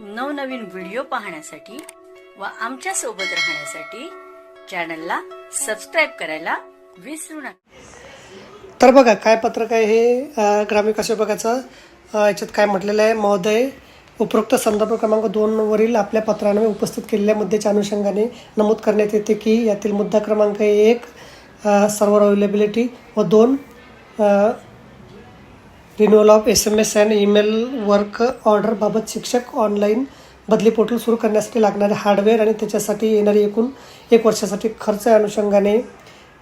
नवनवीन व्हिडिओ पाहण्यासाठी व आमच्यासोबत राहण्यासाठी चॅनलला सबस्क्राईब करायला विसरू नका. तर बघा काय पत्रक आहे हे? ग्रामीण ग्रामविकास विभागाचं याच्यात काय म्हटलेलं आहे? महोदय उपरोक्त संदर्भ क्रमांक दोनवरील आपल्या पत्रांमध्ये उपस्थित केलेल्या मुद्द्याच्या अनुषंगाने नमूद करण्यात येते की यातील मुद्दा क्रमांक एक सर्व अवेलेबिलिटी व दोन renewal of S M S and email work ऑर्डरबाबत शिक्षक ऑनलाईन बदली पोर्टल सुरू करण्यासाठी लागणारे हार्डवेअर आणि त्याच्यासाठी येणारी एकूण एक वर्षासाठी खर्च अनुषंगाने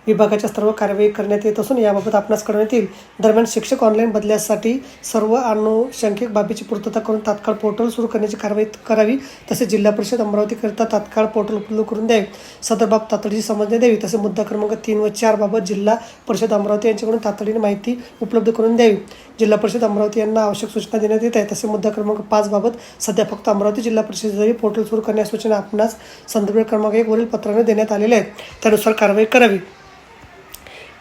विभागाच्या सर्व कार्यवाही करण्यात येत असून याबाबत आपणास कळवण्यात येईल. दरम्यान शिक्षक ऑनलाईन बदल्यासाठी सर्व अनुशंकिक बाबीची पूर्तता करून तात्काळ पोर्टल सुरू करण्याची कारवाई करावी तसेच जिल्हा परिषद अमरावतीकरिता तात्काळ पोर्टल उपलब्ध करून द्यावे. सदर बाब तातडीची समजण्यात द्यावी तसे मुद्दा क्रमांक तीन व चार बाबत जिल्हा परिषद अमरावती यांच्याकडून तातडीने माहिती उपलब्ध करून द्यावी. जिल्हा परिषद अमरावती यांना आवश्यक सूचना देण्यात येत आहे तसे मुद्दा क्रमांक पाच बाबत सध्या फक्त अमरावती जिल्हा परिषदेसाठी पोर्टल सुरू करण्यास सूचना आपणास संदर्भ क्रमांक एक वरील पत्राने देण्यात आलेल्या आहेत. त्यानुसार कारवाई करावी.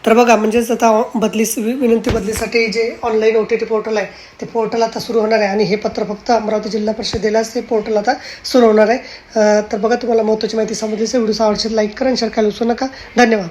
तर बघा म्हणजेच आता बदली वि- विनंती बदलीसाठी जे online O T T portal आहे ते पोर्टल आता सुरू होणार आहे. आणि हे पत्र फक्त अमरावती जिल्हा परिषदेलाच ते पोर्टल आता सुरू होणार आहे. तर बघा तुम्हाला महत्त्वाची माहिती समजली असेल. व्हिडिओ आवडशील लाईक करा आणि शेअर करायला विसरू नका. धन्यवाद.